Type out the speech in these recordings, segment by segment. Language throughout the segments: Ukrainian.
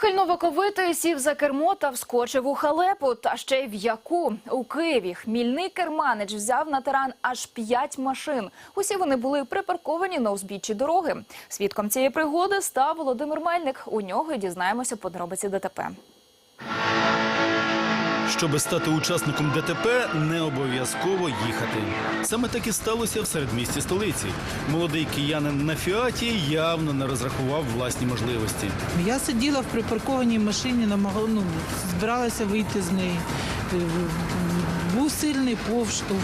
Хильноваковитий сів за кермо та вскочив у халепу. Та ще й в яку у Києві хмільний керманич взяв на таран аж п'ять машин. Усі вони були припарковані на узбіччі дороги. Свідком цієї пригоди став Володимир Мельник. У нього дізнаємося подробиці ДТП. Щоби стати учасником ДТП, не обов'язково їхати. Саме так і сталося в середмісті столиці. Молодий киянин на фіаті явно не розрахував власні можливості. Я сиділа в припаркованій машині, ну, збиралася вийти з неї. Е, Був сильний повштовх.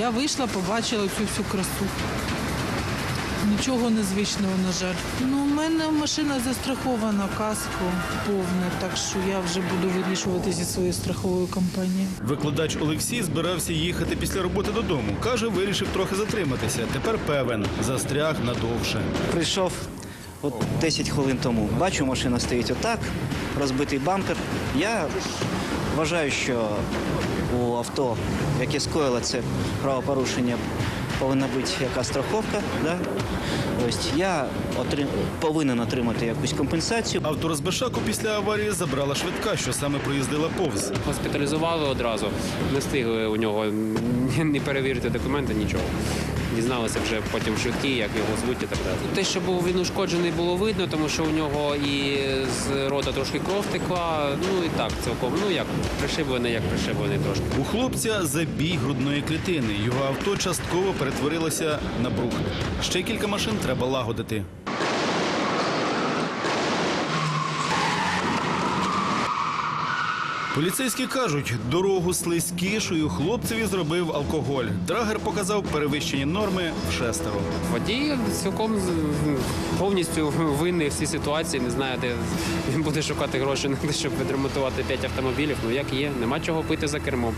Я вийшла, побачила цю всю красу. Нічого незвичного, на жаль. Ну, у мене машина застрахована, каско повне, так що я вже буду вирішувати зі своєю страховою компанією. Викладач Олексій збирався їхати після роботи додому. Каже, вирішив трохи затриматися. Тепер певен, застряг надовше. Прийшов от 10 хвилин тому. Бачу, машина стоїть отак, розбитий бампер. Я вважаю, що у авто, яке скоїло це правопорушення, повинна бути якась страховка. Да? Ось я отрим... повинен отримати якусь компенсацію. Авторозбишаку після аварії забрала швидка, що саме проїздила повз. Госпіталізували одразу, не встигли у нього ні перевірити документи, нічого. Дізналися вже потім швидкі, як його звуть і так далі. Те, що був він ушкоджений, було видно, тому що у нього і з рота трошки кров текла. Ну і так, цілком. Ну як пришиблений, як пришиблений трошки. У хлопця забій грудної клітини. Його авто частково перетворилося на брух. Ще кілька машин треба лагодити. Поліцейські кажуть, дорогу слизькішою хлопцеві зробив алкоголь. Драгер показав перевищені норми в шестеро. Водій цілком повністю винний в цій ситуації. Не знаю, де він буде шукати гроші щоб відремонтувати п'ять автомобілів. Ну як є, нема чого пити за кермом.